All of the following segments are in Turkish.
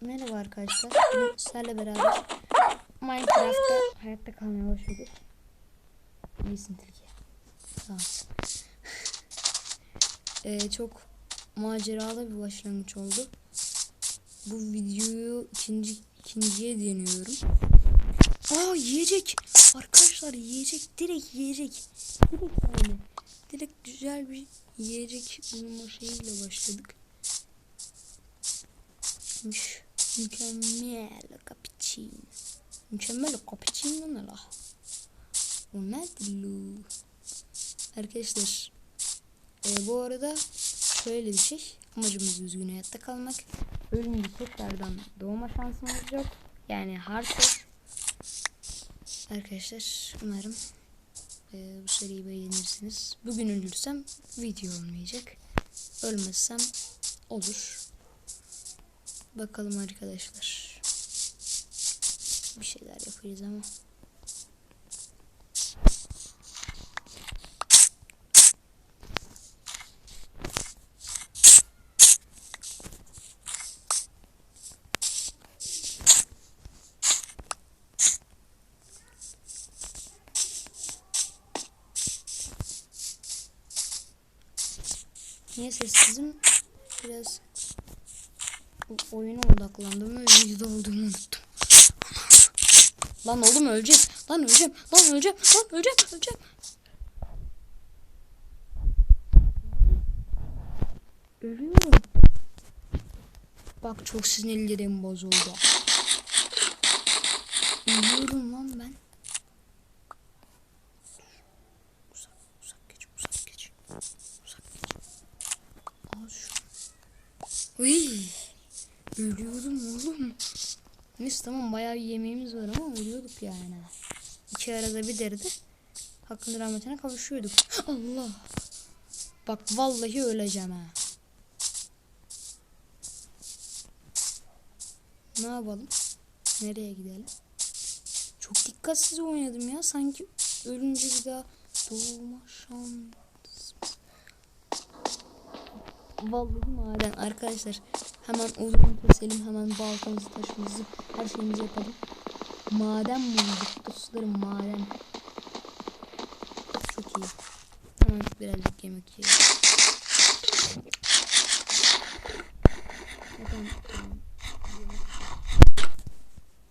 Merhaba arkadaşlar. Bugün sizlerle beraber Minecraft'ta hayatta kalmaya başladık. İyisin Türkiye. Sağ ol. Ee, çok maceralı bir başlangıç oldu. Bu videoyu ikinci ikinciye deniyorum. Aa yiyecek. Arkadaşlar yiyecek. Direkt yiyecek. Direkt yani. Direkt güzel bir yiyecek bulma şeyiyle başladık. Müş, mükemmel cappuccino. Mükemmel cappuccino ne la? O nedir? Arkadaşlar e, bu arada şöyle bir şey. Amacımız düzgün hayatta kalmak. Ölünce tekrardan doğma şansımız yok. Yani hardcore. Arkadaşlar umarım e, bu seriyi beğenirsiniz. Bugün ölürsem video olmayacak. Ölmezsem olur. Bakalım arkadaşlar. Bir şeyler yapacağız ama. Lan oğlum öleceğim. Lan öleceğim. Lan öleceğim. Lan öleceğim. Öleceğim. Ölüyorum. Bak çok sinirlerim bozuldu. Ölüyorum lan ben. Uzak, uzak geç, uzak geç. Uzak geç. Al şunu. Uy. Ölüyordum oğlum. Neyse tamam bayağı bir yemeğimiz var ama ölüyorduk yani. Derdi. Hakkın rahmetine kavuşuyorduk. Allah. Bak vallahi öleceğim ha. Ne yapalım? Nereye gidelim? Çok dikkatsiz oynadım ya. Sanki ölünce bir daha doğma şans. Vallahi maden arkadaşlar. Hemen odunu keselim. Hemen baltamızı, taşımızı, her şeyimizi yapalım. Maden bulduk dostlarım maden. Çok iyi. Hemen birazcık yemek yiyelim. Efendim,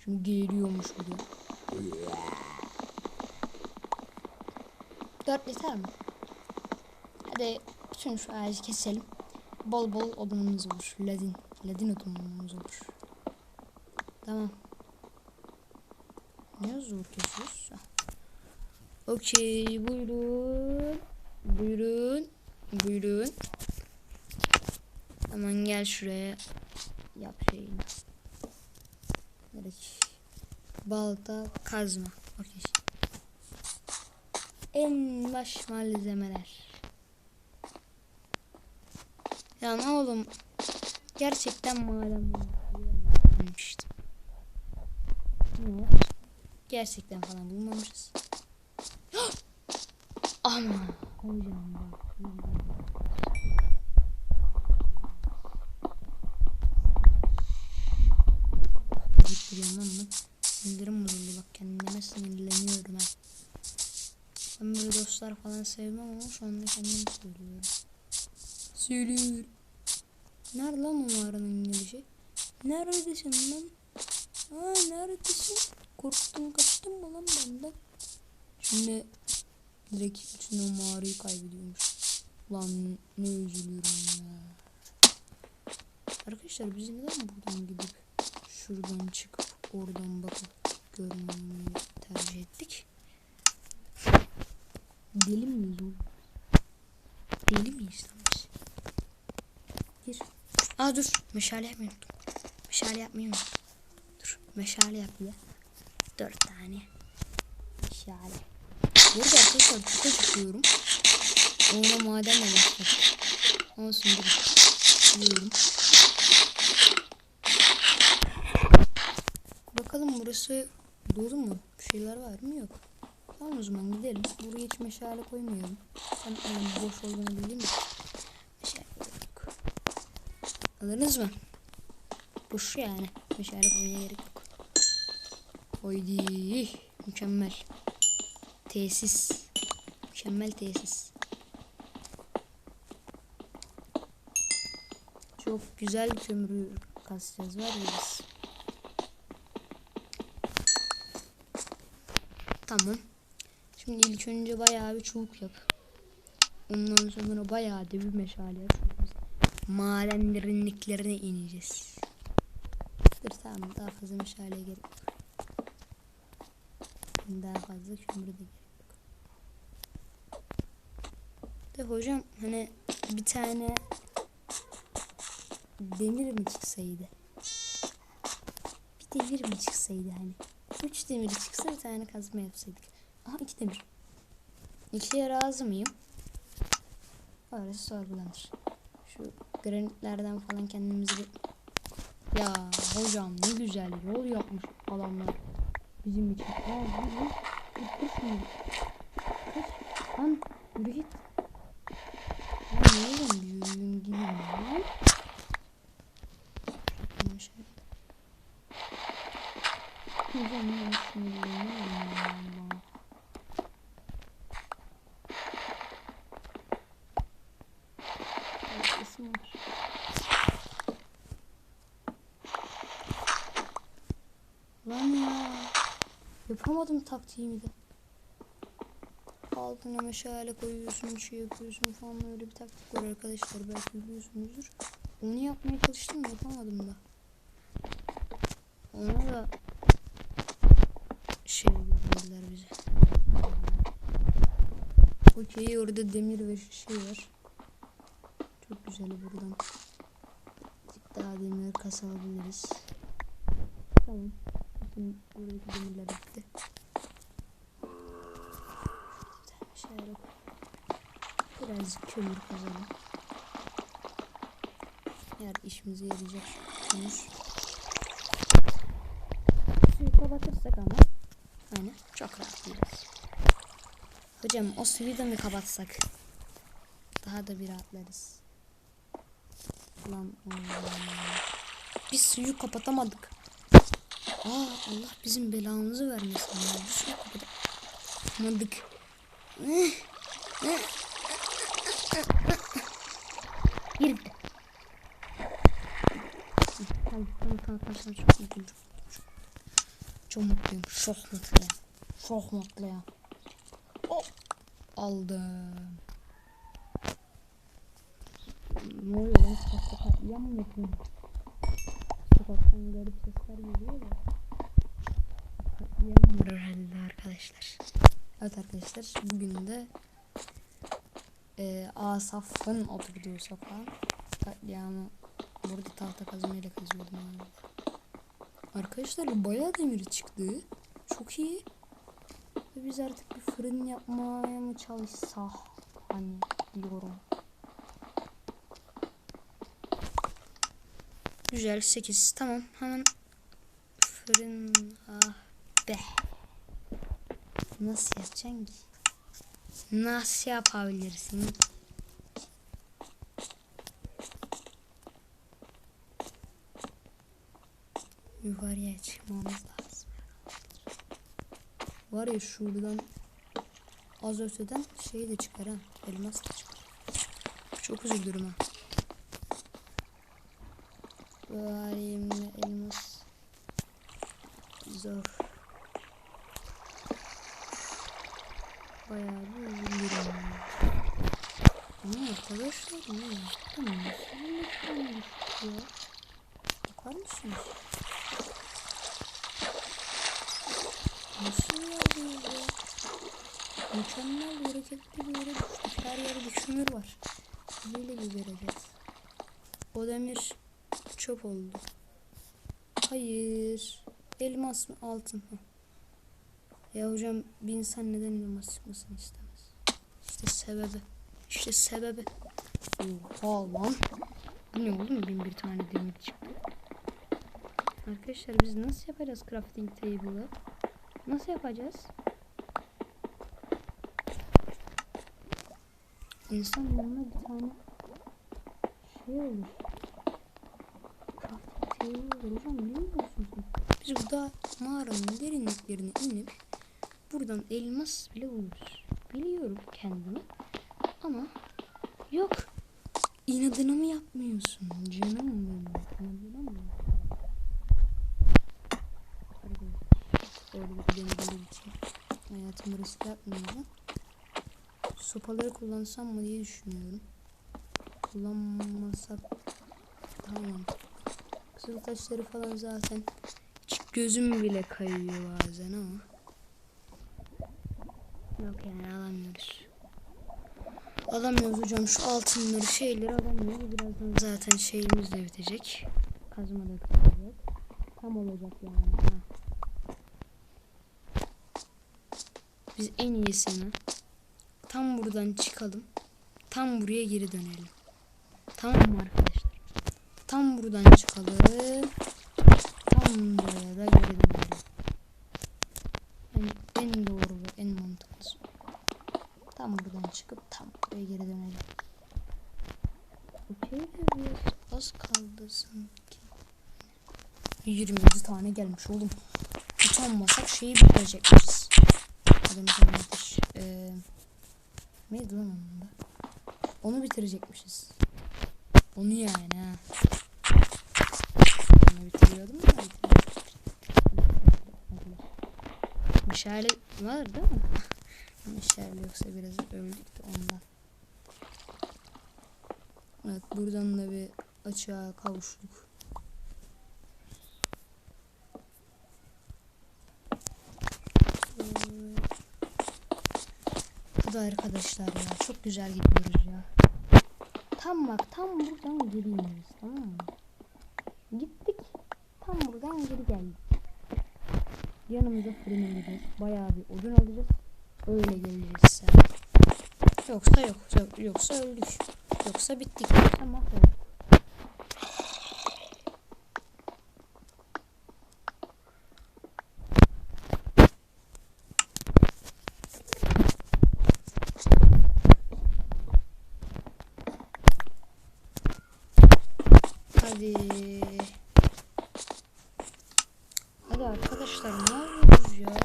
Şimdi geliyormuş buraya. Dört yeter mi? Hadi bütün şu ağacı keselim. Bol bol odunumuz olur. Ladin. Ladin odunumuz olur. Tamam. Ne zor kesiyoruz? Okey. Buyurun. Buyurun. Buyurun. Hemen gel şuraya. Yap şeyini. Nereye? Balta, kazma. Okey. En baş malzemeler. Ya ne oğlum gerçekten maden bulmuştum. Yok. Gerçekten falan bulmamışız. Ama hocam bak. Gittiriyorum lan ben. Sindirim bozuldu bak kendime sinirleniyorum ha. Ben böyle dostlar falan sevmem ama şu anda kendimi söylüyorum. Söylüyorum. Nerede lan o mağaranın girişi? Neredesin lan? Ha neredesin? Korktun kaçtın mı lan benden? Şimdi direkt bütün o mağarayı kaybediyormuş. Lan ne üzülüyorum ya. Arkadaşlar biz neden buradan gidip şuradan çıkıp oradan bakıp görmeyi tercih ettik? Deli miyiz oğlum? Deli miyiz lan biz? Gir. Aa dur. Meşale yapmayı unuttum. Meşale yapmayı unuttum. Dur. Meşale yap ya. Dört tane. Meşale. Burada arkadaşlar çok acıkıyorum. Ona madenle başladık. Olsun dur. Yiyorum. Bakalım burası dolu mu? Bir şeyler var mı? Yok. Tamam o zaman gidelim. Buraya hiç meşale koymayalım. Ben yani boş olduğunu bileyim mi? Meşale yok. Anladınız mı? Bu şu yani. Meşale koymaya gerek yok. Haydi. Mükemmel. Tesis. Mükemmel tesis. Çok güzel kömür kasacağız var ya biz. Tamam. Şimdi ilk önce bayağı bir çubuk yap. Ondan sonra bayağı da bir meşale yap. Maden derinliklerine ineceğiz. Dur tamam daha fazla meşaleye gerek yok. Daha fazla kömür de gerek yok. De hocam hani bir tane demir mi çıksaydı? Bir demir mi çıksaydı hani? Üç demir çıksa bir tane kazma yapsaydık. Aha iki demir. İkiye razı mıyım? Orası sorgulanır. Şu granitlerden falan kendimizi bir... Ya hocam ne güzel yol yapmış adamlar bizim için. Aa ne? Dur şimdi. Kaç. Lan yürü git. Lan ne oğlum ya. Yapamadım taktiğimi de. Altına meşale koyuyorsun, şey yapıyorsun falan öyle bir taktik var arkadaşlar. Belki biliyorsunuzdur. Onu yapmaya çalıştım yapamadım da. Ona da şey verdiler bize. Okey orada demir ve şey var. Çok güzel buradan. Daha demir kasalabiliriz. Tamam. Bütün buradaki demirler bitti. Koy. Birazcık kömür kazalım. Eğer işimize yarayacak kömür. Suyu kapatırsak ama hani çok rahatlayacağız. Hocam o suyu da mı kapatsak? Daha da bir rahatlarız. Lan. Biz suyu kapatamadık. Aa Allah bizim belamızı vermesin ya. Bir suyu kapatamadık. Gir. Tamam tamam tamam tamam çok mutluyum. Çok, çok mutluyum. Çok mutluyum. Çok mutluyum. Oh. Aldım. Ne oluyor lan? Sokakta katliam mı yapıyorum? Sokaktan garip sesler geliyor da. Katliam var herhalde arkadaşlar. Evet arkadaşlar bugün de e, Asaf'ın oturduğu sokağın katliamı burada tahta kazmayla kazıyordum abi. Arkadaşlar bayağı demir çıktı. Çok iyi. Ve biz artık bir fırın yapmaya mı çalışsak hani diyorum. Güzel 8 tamam hemen fırın ah be. Nasıl yapacaksın ki? Nasıl yapabilirsin? Yukarıya çıkmamız lazım. Var ya şuradan az öteden şey de çıkar ha. Elmas da çıkar. Çok üzülürüm ha. Halimle elmas zor. Bayağı bir üzülürüm. ya. Ama arkadaşlar ne yaptım? Nasıl yaptım ya? Bakar mısınız? Nasıl yapıyor ya? Mükemmel bereketli bir yere düştük. Her yerde kömür var. Bir bereket. O demir çöp oldu. Hayır. Elmas mı? Altın mı? Ya hocam bir insan neden elmas çıkmasını istemez? İşte sebebi. İşte sebebi. Oha lan. Bu ne oğlum? Bin bir tane demir çıktı. Arkadaşlar biz nasıl yapacağız crafting table'ı? Nasıl yapacağız? İnsan yanına bir tane şey olur. var hocam biliyor musunuz? Biz burada mağaranın derinliklerine inip buradan elmas bile buluruz. Biliyorum kendimi ama yok. İnadına mı yapmıyorsun canım benim? İnadına mı? Öyle bir dengeler için hayatımı riske atmayacağım. Sopaları kullansam mı diye düşünüyorum. Kullanmasak daha mantıklı. Kızıl taşları falan zaten hiç gözüm bile kayıyor bazen ama. Yok yani alamıyoruz. Alamıyoruz hocam şu altınları şeyleri alamıyoruz. Birazdan zaten şeyimiz de bitecek. Kazma da kırılacak. Tam olacak yani. Biz en iyisini tam buradan çıkalım. Tam buraya geri dönelim. Tamam mı arkadaşlar? Tam buradan çıkalım. Tam buraya da geri dönelim. En, en doğru ve en mantıklısı. Tam buradan çıkıp tam buraya geri dönelim. Okey az kaldı sanki. 27 tane gelmiş oğlum. Utanmasak şeyi bitirecekmişiz. Adını söylemiş. Ee, neydi lan onun da? Onu bitirecekmişiz. Onu yani ha. Onu bitiriyordum da. Meşale var değil mi? Meşale yoksa biraz öldük de ondan. Evet buradan da bir açığa kavuştuk. Arkadaşlar ya çok güzel gidiyoruz ya. Tam bak tam buradan geri tamam mı? Gittik tam buradan geri geldik. Yanımıza fırın alacağız. Bayağı bir odun alacağız. Öyle geleceğiz. Yoksa yok. Yoksa öldük. Yoksa bittik. Yoksa mahvolduk. Hadi. Hadi arkadaşlar ne yapıyoruz ya?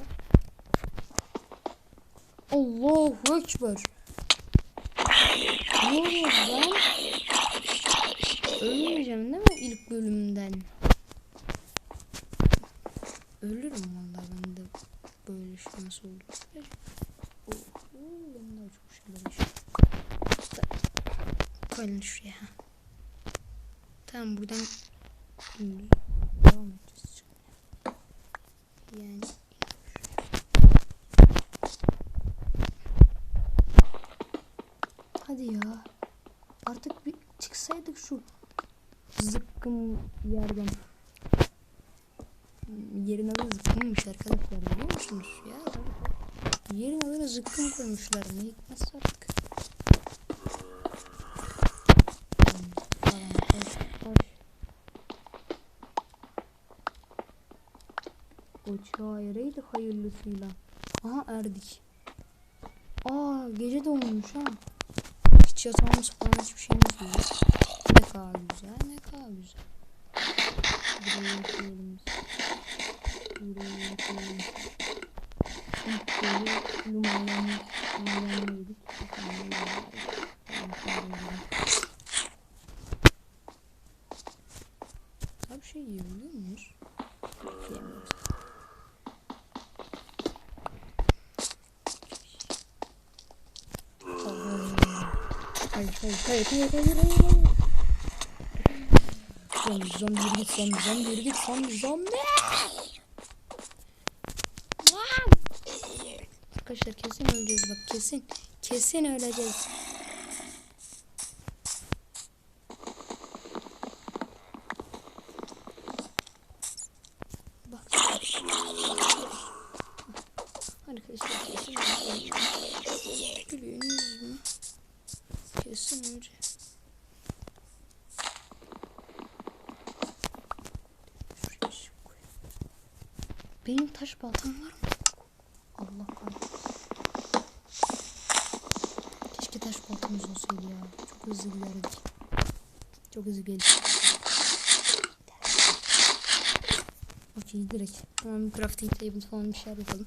Ekber. Ne oluyor lan? Ölmeyeceğim değil mi ilk bölümden? Ölürüm vallahi ben de böyle şans olur. Oh, ben daha çok şeyler yaşıyorum. Koyun şuraya. Tamam buradan devam edeceğiz. Yani Hadi ya. Artık bir çıksaydık şu zıkkım yerden. Yerin adı zıkkımmış arkadaşlar biliyor musunuz ya? Zıkkım koymuşlar. Ne hikmetse artık. Çayreydi hayırlısıyla. Aha erdik. Aa gece dolmuş ha. Hiç yatağımız falan hiçbir şeyimiz yok. Ne kadar güzel ne kadar güzel. Buraya yatıyoruz. Buraya yatıyoruz. İlk böyle numaranı numaranı yedik. Abi şey yiyebiliyor muyuz? Yemiyoruz. Hayır hayır hayır. Zombi zombi yürü git zombi zombi yürü git zombi zombi. Arkadaşlar kesin öleceğiz bak kesin. Kesin öleceğiz. Bak. Arkadaşlar kesin öleceğiz. Gülüyorsunuz mu? Koyayım. Benim taş baltam var mı? Allah kahretsin. Keşke taş baltamız olsaydı ya. Çok hızlı giderdik. Çok hızlı geldik. Okey direkt. Tamam crafting table falan bir şeyler yapalım.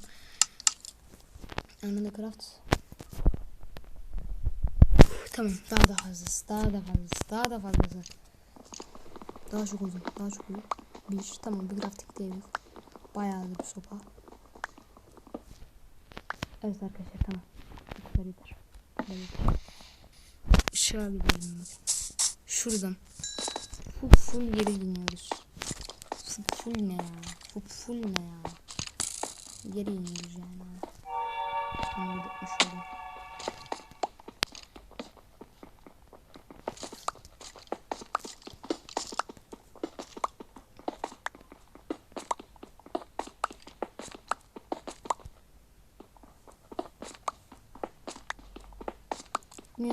Anında craft. Tamam daha da fazlası. Daha da fazlası. Daha da fazlası. Daha çok uzun. Daha çok uzun. Bir. Tamam bir crafting table. Bayağı bir sopa. Evet arkadaşlar tamam. Bu kadar yeter. Yeter. Işığa gidelim bakın. Şuradan. Full full geri iniyoruz. Full full ne ya? Full full ne ya? Geri iniyoruz yani. Tamam gitmiş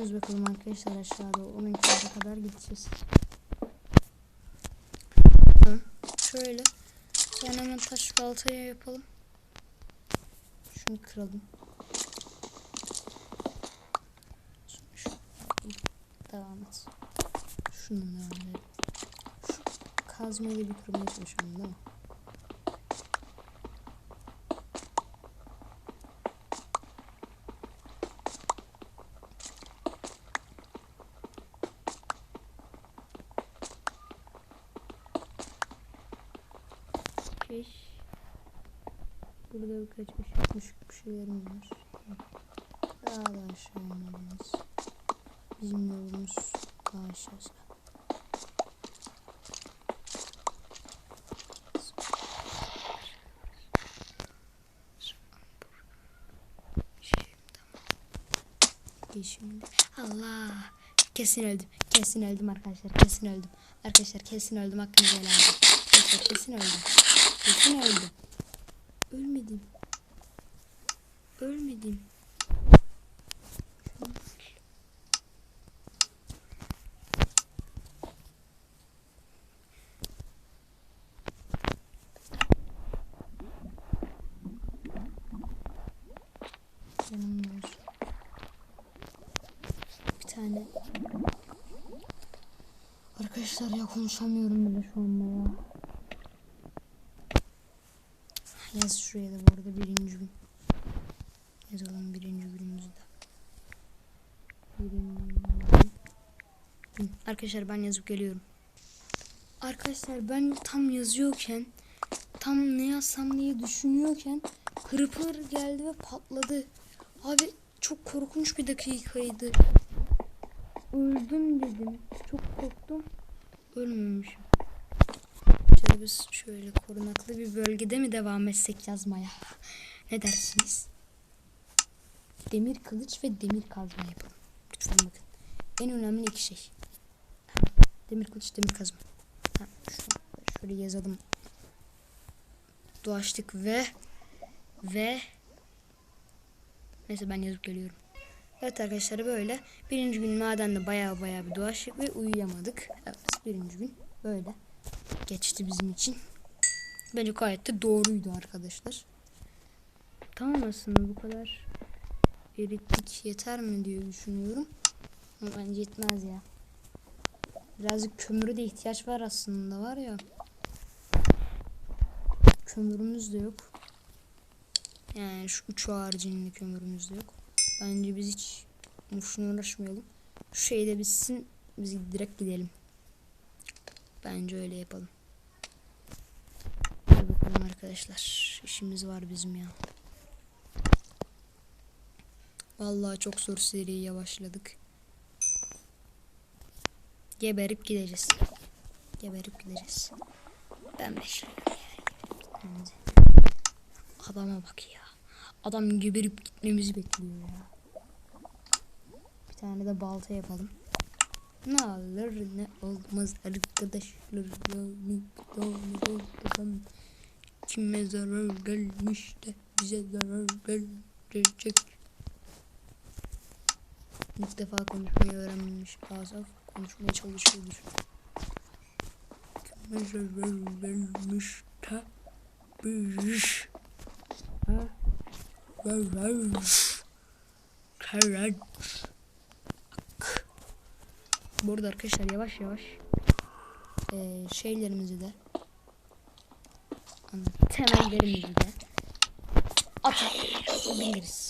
oldum. İniyoruz bakalım arkadaşlar aşağıda. Onun kadar gideceğiz. Şöyle. Sonra hemen taş baltaya yapalım. Şunu kıralım. Devam et. Şunu devam edelim. Şu kazmayı bir kırmaya çalışalım değil mi? Okey. Işık ışık bir şeylerim var. Daha da aşağı ineceğiz. Bizim yolumuz daha aşağısı. Şimdi Allah kesin öldüm kesin öldüm arkadaşlar kesin öldüm arkadaşlar kesin öldüm hakkınızı helal edin kesin öldüm kesin öldüm ölmedim ölmedim. Bir tane. Arkadaşlar ya konuşamıyorum bile şu anda ya. Yaz şuraya da bu arada birinci gün. Yazalım birinci gün. Arkadaşlar ben yazıp geliyorum. Arkadaşlar ben tam yazıyorken tam ne yazsam diye düşünüyorken Creeper geldi ve patladı. Abi çok korkunç bir dakikaydı. Öldüm dedim. Çok korktum. Ölmemişim. Şöyle biz şöyle korunaklı bir bölgede mi devam etsek yazmaya? Ne dersiniz? Demir kılıç ve demir kazma yapalım. Lütfen bakın. En önemli iki şey. Demir kılıç, demir kazma. Şu- Şöyle yazalım. Doğaçlık ve ve neyse ben yazıp geliyorum. Evet arkadaşlar böyle. Birinci gün madende baya baya bir dolaştık ve uyuyamadık. Evet birinci gün böyle geçti bizim için. Bence gayet de doğruydu arkadaşlar. Tamam aslında bu kadar erittik yeter mi diye düşünüyorum. Ama bence yetmez ya. Birazcık kömüre de ihtiyaç var aslında var ya. Kömürümüz de yok. Yani şu üç haricinde kömürümüz de yok. Bence biz hiç boşuna uğraşmayalım. Şu şey de bitsin. Biz direkt gidelim. Bence öyle yapalım. Hadi bakalım arkadaşlar. İşimiz var bizim ya. Vallahi çok zor seriye başladık. Geberip gideceğiz. Geberip gideceğiz. Ben yani. Adama bak ya. Adam geberip gitmemizi bekliyor ya. Bir tane de balta yapalım. Ne olur ne olmaz arkadaşlar. Kime zarar gelmiş de bize zarar gelecek. İlk defa konuşmayı öğrenmiş Asaf konuşmaya çalışıyordur. Zarar gelmiş de biz ha zarar Burada arkadaşlar yavaş yavaş e, şeylerimizi de temellerimizi de atabiliriz.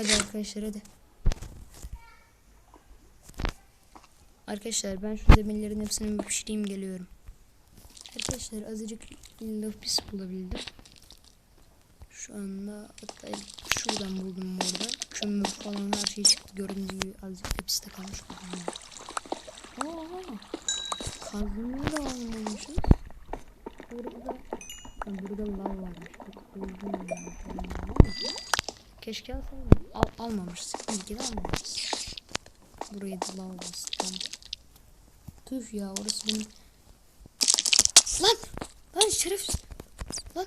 Hadi arkadaşlar hadi. Arkadaşlar ben şu demirlerin hepsini bir pişireyim geliyorum. Arkadaşlar azıcık lapis bulabildim. Şu anda hatta şuradan buldum orada. Kömür falan her şey çıktı. Gördüğünüz gibi azıcık lapis de kalmış. Aa, kazmayı da almamışım. Burada, burada lav varmış. Keşke alsaydım. Al, almamışız. De almamışız. Burayı da lav bastım. Tüh ya orası benim. Lan! Lan şerefsiz! Lan!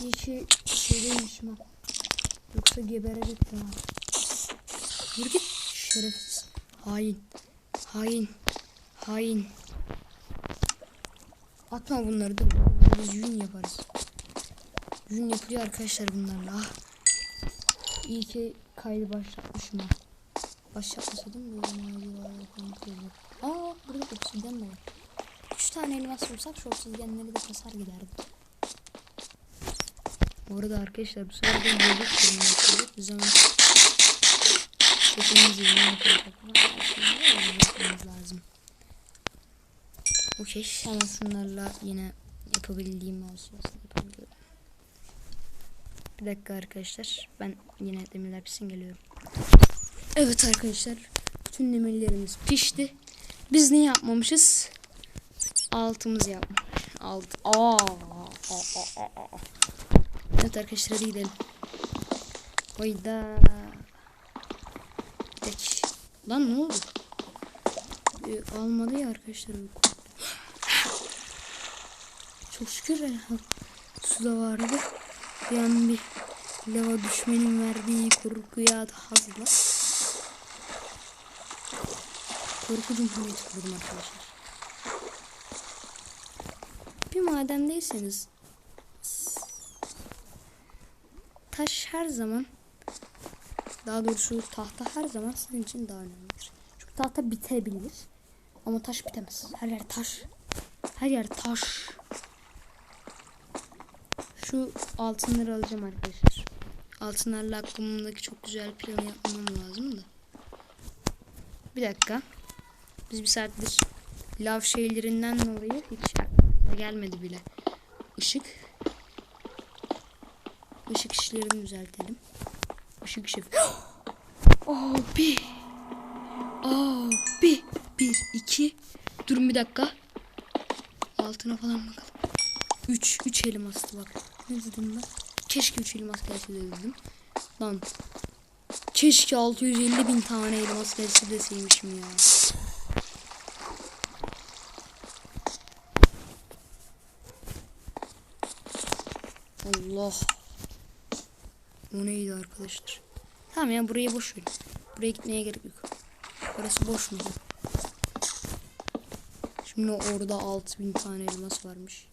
İyi şey, şeydeymişim ha. Yoksa geberecektim ha. Yürü git şerefsiz. Hain. Hain. Hain. Atma bunları da biz yün yaparız. Yün yapılıyor arkadaşlar bunlarla. Ah. İyi ki kaydı başlatmışım. Başlatmasaydım böyle kontrol eder. Aa burada obsidyen de var. 3 tane elmas bulsak şu obsidyenleri de kasar giderdim. Bu arada arkadaşlar bu sırada yiyecek sorunu yapıyoruz. Biz hemen Hepimiz yemeği yapacak. Lazım. Okey hemen şunlarla yine yapabildiğim yapabiliyorum. Bir dakika arkadaşlar. Ben yine demirler pişsin geliyorum. Evet arkadaşlar. Bütün demirlerimiz pişti. Biz ne yapmamışız? Altımızı yapmış. Alt. Aa, aa, aa, aa. Evet arkadaşlar hadi gidelim. Hayda. Peki. Lan ne oldu? Ee, almadı ya arkadaşlar. Çok şükür ya. Suda vardı. Bir an bir lava düşmenin verdiği korkuya hazırla. Korku cumhuriyeti kurdum arkadaşlar. Bir mademdeyseniz taş her zaman daha doğrusu tahta her zaman sizin için daha önemlidir. Çünkü tahta bitebilir ama taş bitemez. Her yer taş. Her yer taş. Şu altınları alacağım arkadaşlar. Altınlarla aklımdaki çok güzel planı yapmam lazım da. Bir dakika. Biz bir saattir lav şeylerinden dolayı hiç gelmedi bile. Işık. Işık işlerini düzeltelim. Işık şef. Abi. Abi. Bir, iki. Durun bir dakika. Altına falan bakalım. Üç, üç elmastı bak. Ne ben? Keşke üç elmas gelse de dedim. Lan. Keşke 650 bin tane elmas gelse deseymişim ya. Allah. O neydi arkadaşlar? Tamam ya burayı boş ver. Buraya gitmeye gerek yok. Burası boş mu? Şimdi orada 6000 tane elmas varmış.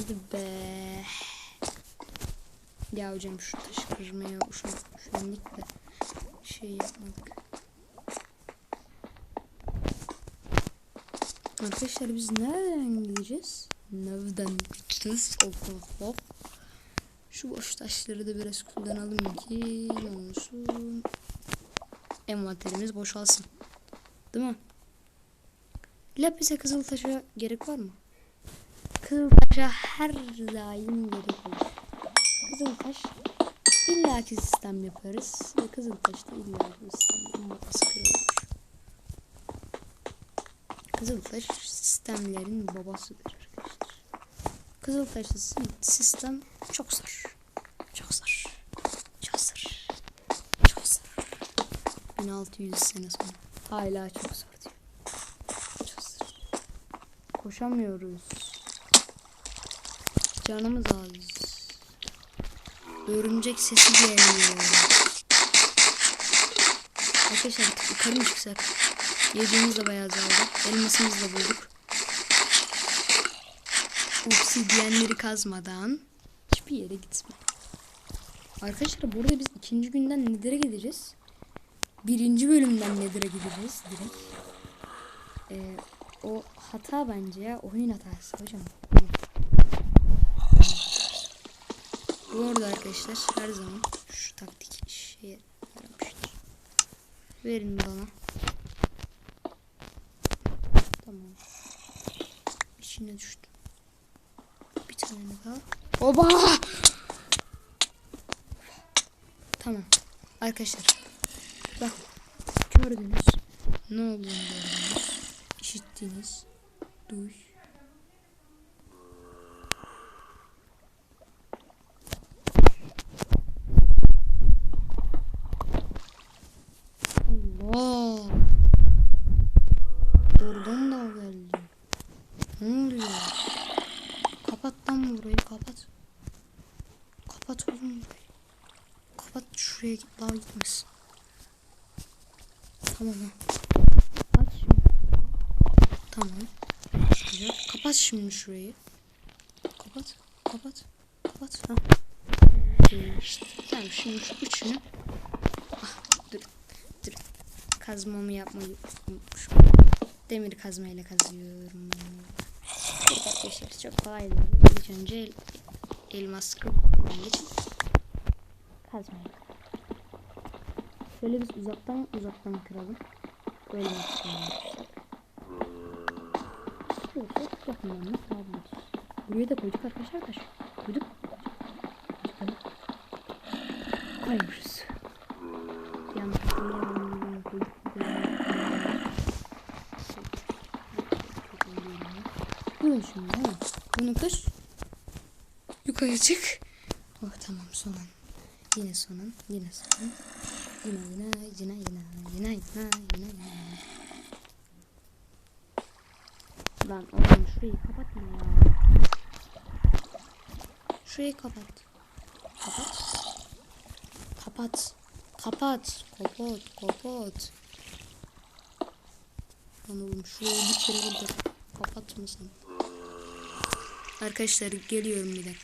Hadi be. Ya hocam şu taşı kırmaya üşendik de şey yapmadık. Arkadaşlar biz nereden gideceğiz? Nereden gideceğiz? Of of of. Şu boş taşları da biraz kullanalım ki olsun. Envanterimiz boşalsın. Değil mi? Lapise kızıl taşa gerek var mı? Kızıl taşa her daim gerek olur. Kızıl taş illaki sistem yaparız. Ve kızıl taş da illaki sistem yapması kırılır. Kızıltaş sistemlerin babasıdır arkadaşlar. Kızıltaşlı sistem çok zor. Çok zor. Çok zor. Çok zor. 1600 sene sonra. Hala çok zor diyor. Çok zor. Koşamıyoruz. Canımız az. Örümcek sesi geliyor. Arkadaşlar yukarı mı çıksak? Yediğimiz de bayağı azaldı. Elmasımızı da bulduk. Obsidyenleri kazmadan hiçbir yere gitme. Arkadaşlar burada biz ikinci günden nelere gideceğiz? birinci bölümden Nether'a gideceğiz direkt. Ee, o hata bence ya. Oyun hatası hocam. Bu arada arkadaşlar her zaman şu taktik şeye yaramıştır. Verin bana. Tamam. İçine düştü. Bir tane daha. Oba! Tamam. Arkadaşlar. Bak. Gördünüz. Ne olduğunu gördünüz. İşittiniz. Duy. Allah. Oradan da geldi. Ne oluyor? Kapat lan burayı kapat. Kapat oğlum burayı. Kapat şuraya git daha gitmesin. Tamam. Aç şimdi. Tamam. Güzel. Kapat şimdi şurayı. Kapat. Kapat. Kapat. Ha. İşte. Tamam şimdi şu üçünü. Ah, dur. Dur. Kazmamı yapmayı unutmuşum. Demir kazmayla kazıyorum. Evet arkadaşlar çok kolaydı. İlk önce el, elmas kırmızı kazmayla. Şöyle biz uzaktan uzaktan kıralım. Böyle yapalım. İstiyorsak yakından da kırabiliriz. Buraya da koyduk arkadaşlar taş. Koyduk. Çıkalım. Koyuyoruz. Yanlış. Durun şimdi ha. Bunu kır. Yukarı çık. Oh tamam son an. Yine son an. Yine son an. Yine yine yine yine yine yine yine yine. Lan oğlum şurayı kapatma ya. Şurayı kapat. Kapat. Kapat. Kapat. Kapat. Kapat. Lan oğlum şurayı bir kere burada kapat mısın? Arkadaşlar geliyorum bir dakika.